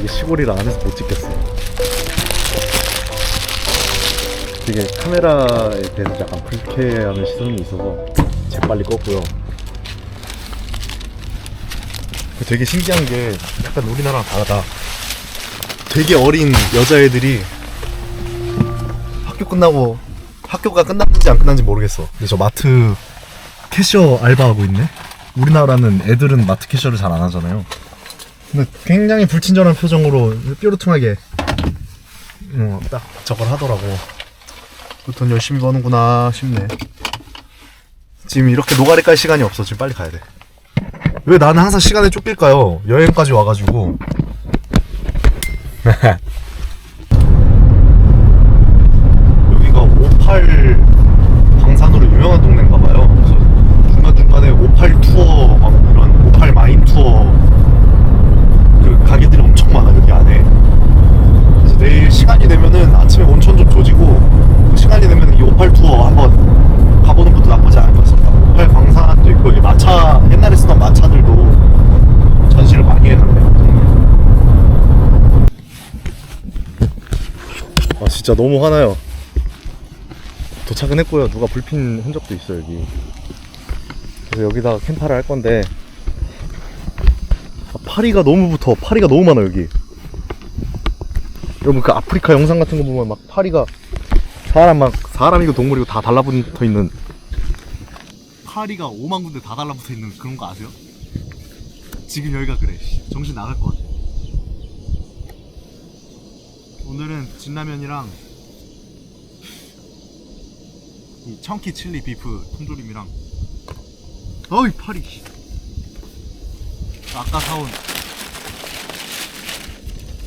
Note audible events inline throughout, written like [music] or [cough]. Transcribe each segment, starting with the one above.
여기 시골이라 안에서 못 찍겠어. 되게 카메라에 대해서 약간 불쾌하는 시선이 있어서 재빨리 껐고요. 되게 신기한 게 약간 우리나라랑 다르다. 되게 어린 여자애들이 학교 끝나고 학교가 끝났는지 안 끝났는지 모르겠어. 근데 저 마트 캐셔 알바하고 있네. 우리나라는 애들은 마트 캐셔를 잘 안 하잖아요. 근데 굉장히 불친절한 표정으로 뾰루퉁하게 어, 딱 저걸 하더라고. 돈 열심히 버는구나 싶네. 지금 이렇게 노가리 깔 시간이 없어. 지금 빨리 가야 돼. 왜 나는 항상 시간에 쫓길까요? 여행까지 와가지고. [laughs] 여기가 58 방산으로 유명한 동네인가봐요. 그래서 중간중간에 58 투어, 막 이런 58 마인 투어 그 가게들이 엄청 많아, 여기 안에. 그래서 내일 시간이 되면은 아침에 온천 좀 조지고 시간이 되면 이 58 투어 한번 가보는 것도 나쁘지 않을 것 같습니다. 58 광산도 있고 여기 마차 옛날에 쓰던 마차들도 전시를 많이 해놨네요. 아 진짜 너무 화나요. 도착은 했고요. 누가 불핀 흔적도 있어 여기. 그래서 여기다가 캠파를 할 건데 아, 파리가 너무 붙어. 파리가 너무 많아 여기. 여러분 그 아프리카 영상 같은 거 보면 막 파리가 사람 막 사람이고 동물이고 다 달라붙어 있는 파리가 5만 군데 다 달라붙어 있는 그런 거 아세요? 지금 여기가 그래 씨, 정신 나갈 것 같아 오늘은 진라면이랑 이 청키 칠리 비프 통조림이랑 어이 파리 씨. 아까 사온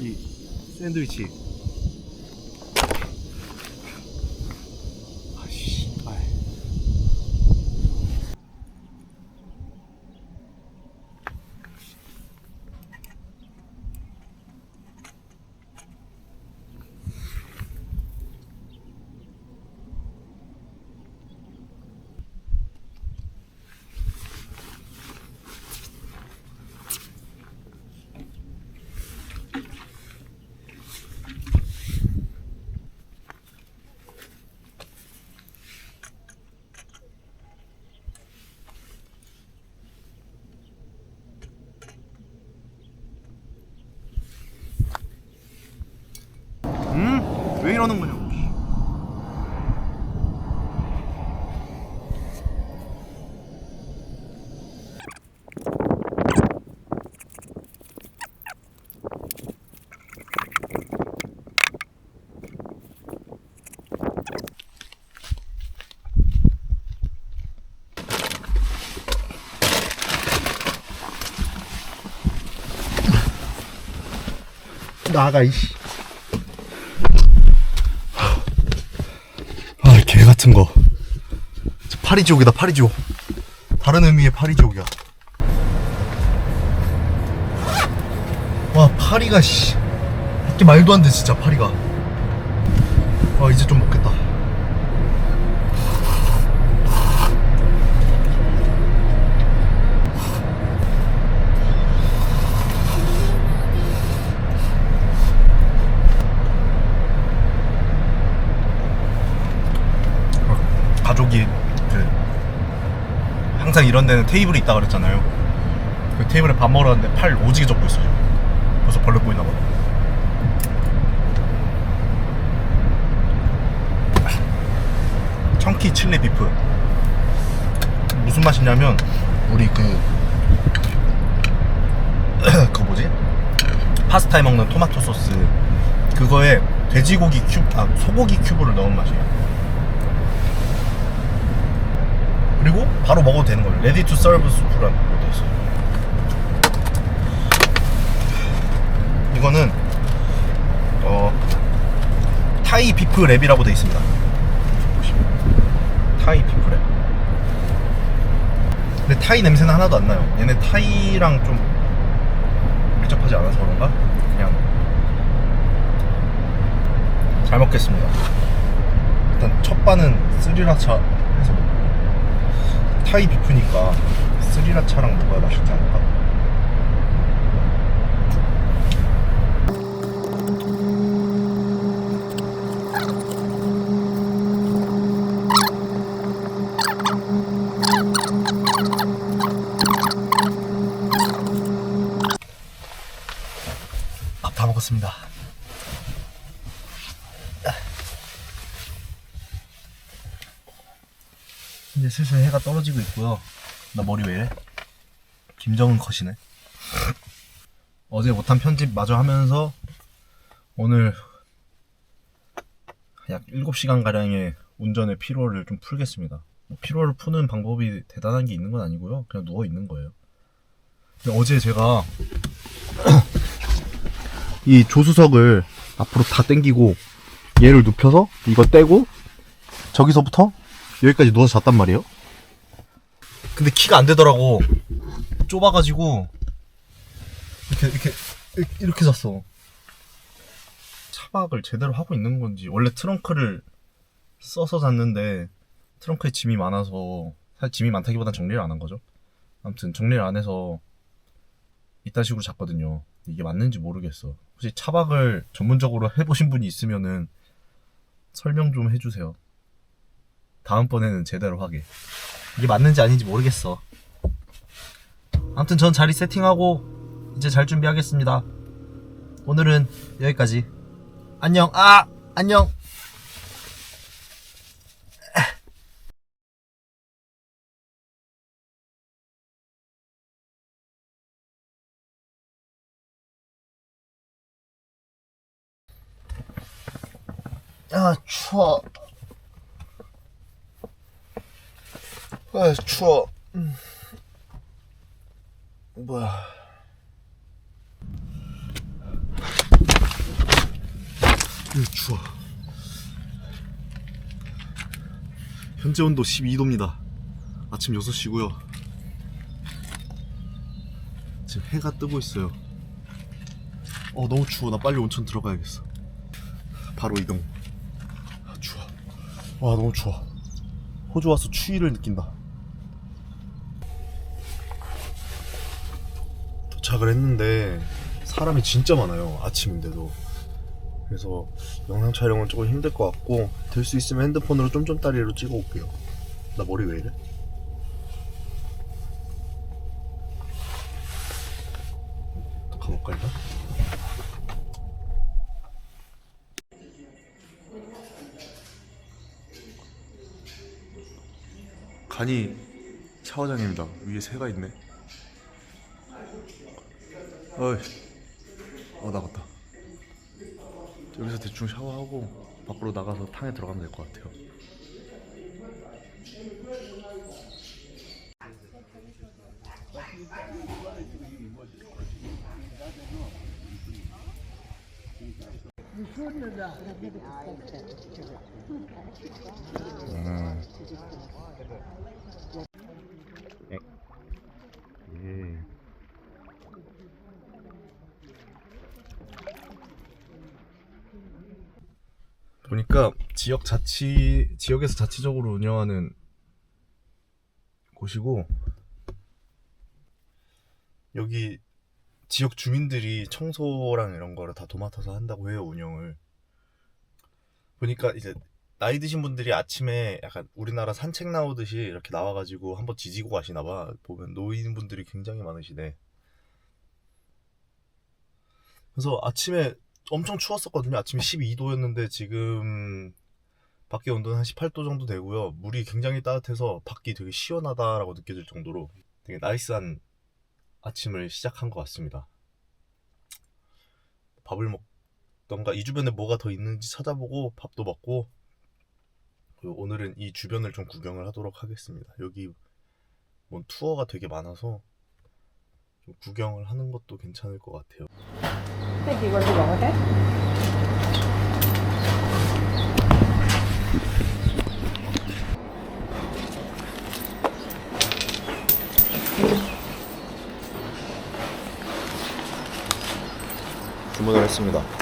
이 샌드위치 아 씨발 음? 왜 이러는 거냐고 나가 이씨 아, 개 같은 거. 저 파리지옥이다, 파리지옥. 다른 의미의 파리지옥이야. 와, 파리가, 씨. 이게 말도 안 돼, 진짜, 파리가. 아, 이제 좀 먹겠다. 가족이 그 항상 이런 데는 테이블이 있다 그랬잖아요. 그 테이블에 밥 먹으러 왔는데 팔 오지게 접고 있어요. 벌써 벌레 보이나 봐. 청키 칠리 비프 무슨 맛이냐면 우리 그 [clears throat] 그거 뭐지 파스타에 먹는 토마토 소스 그거에 돼지고기 큐브 아 소고기 큐브를 넣은 맛이에요. 그리고 바로 먹어도 되는 거예요. 레디 투 서브 수프라는 것도 있어요. 이거는 어 타이 비프 랩이라고 돼 있습니다. 타이 비프 랩. 근데 타이 냄새는 하나도 안 나요. 얘네 타이랑 좀 밀접하지 않아서 그런가? 그냥 잘 먹겠습니다. 일단 첫 반은 스리라차 타이 비프니까 스리라차랑 뭐가 맛있지 않을까? 아, 밥다 먹었습니다. 이제 슬슬 해가 떨어지고 있고요. 나 머리 왜 이래? 김정은 컷이네. 어제 못한 편집 마저 하면서 오늘 약 7시간 가량의 운전의 피로를 좀 풀겠습니다. 뭐 피로를 푸는 방법이 대단한 게 있는 건 아니고요. 그냥 누워 있는 거예요. 어제 제가 [clears throat] 이 조수석을 앞으로 다 당기고 얘를 눕혀서 이거 떼고 저기서부터 여기까지 누워서 잤단 말이에요. 근데 키가 안 되더라고. 좁아가지고 이렇게 이렇게 이렇게, 잤어. 차박을 제대로 하고 있는 건지 원래 트렁크를 써서 잤는데 트렁크에 짐이 많아서 사실 짐이 많다기보단 정리를 안 한 거죠. 아무튼 정리를 안 해서 이딴 식으로 잤거든요. 이게 맞는지 모르겠어. 혹시 차박을 전문적으로 해보신 분이 있으면은 설명 좀 해주세요. 다음번에는 제대로 하게. 이게 맞는지 아닌지 모르겠어. 아무튼 전 자리 세팅하고 이제 잘 준비하겠습니다. 오늘은 여기까지. 안녕. 아! 안녕. 아, 추워. 아, 추워. 음. 뭐야. 으, 추워. 현재 온도 12도입니다. 아침 6시고요. 지금 해가 뜨고 있어요. 어, 너무 추워. 나 빨리 온천 들어가야겠어. 바로 이동. 아, 추워. 와, 너무 추워. 호주 와서 추위를 느낀다. 도착을 했는데 사람이 진짜 많아요. 아침인데도. 그래서 영상 촬영은 조금 힘들 것 같고 될 수 있으면 핸드폰으로 쫌쫌따리로 찍어 올게요. 나 머리 왜 이래? 또 가볼까 일단? 간이 샤워장입니다. 위에 새가 있네. 어이, 어 나갔다. 여기서 대충 샤워하고 밖으로 나가서 탕에 들어가면 될 것 같아요. 예. 보니까 지역 자치 지역에서 자치적으로 운영하는 곳이고 여기 지역 주민들이 청소랑 이런 거를 다 도맡아서 한다고 해요 운영을. 보니까 이제 나이 드신 분들이 아침에 약간 우리나라 산책 나오듯이 이렇게 나와가지고 한번 지지고 가시나 봐. 보면 노인분들이 굉장히 많으시네. 그래서 아침에 엄청 추웠었거든요. 아침에 12도였는데 지금 밖에 온도는 한 18도 정도 되고요. 물이 굉장히 따뜻해서 밖이 되게 시원하다라고 느껴질 정도로 되게 나이스한 아침을 시작한 것 같습니다. 밥을 먹던가 이 주변에 뭐가 더 있는지 찾아보고 밥도 먹고 그리고 오늘은 이 주변을 좀 구경을 하도록 하겠습니다. 여기 뭐 투어가 되게 많아서 좀 구경을 하는 것도 괜찮을 것 같아요. To go ahead? 주문을 했습니다.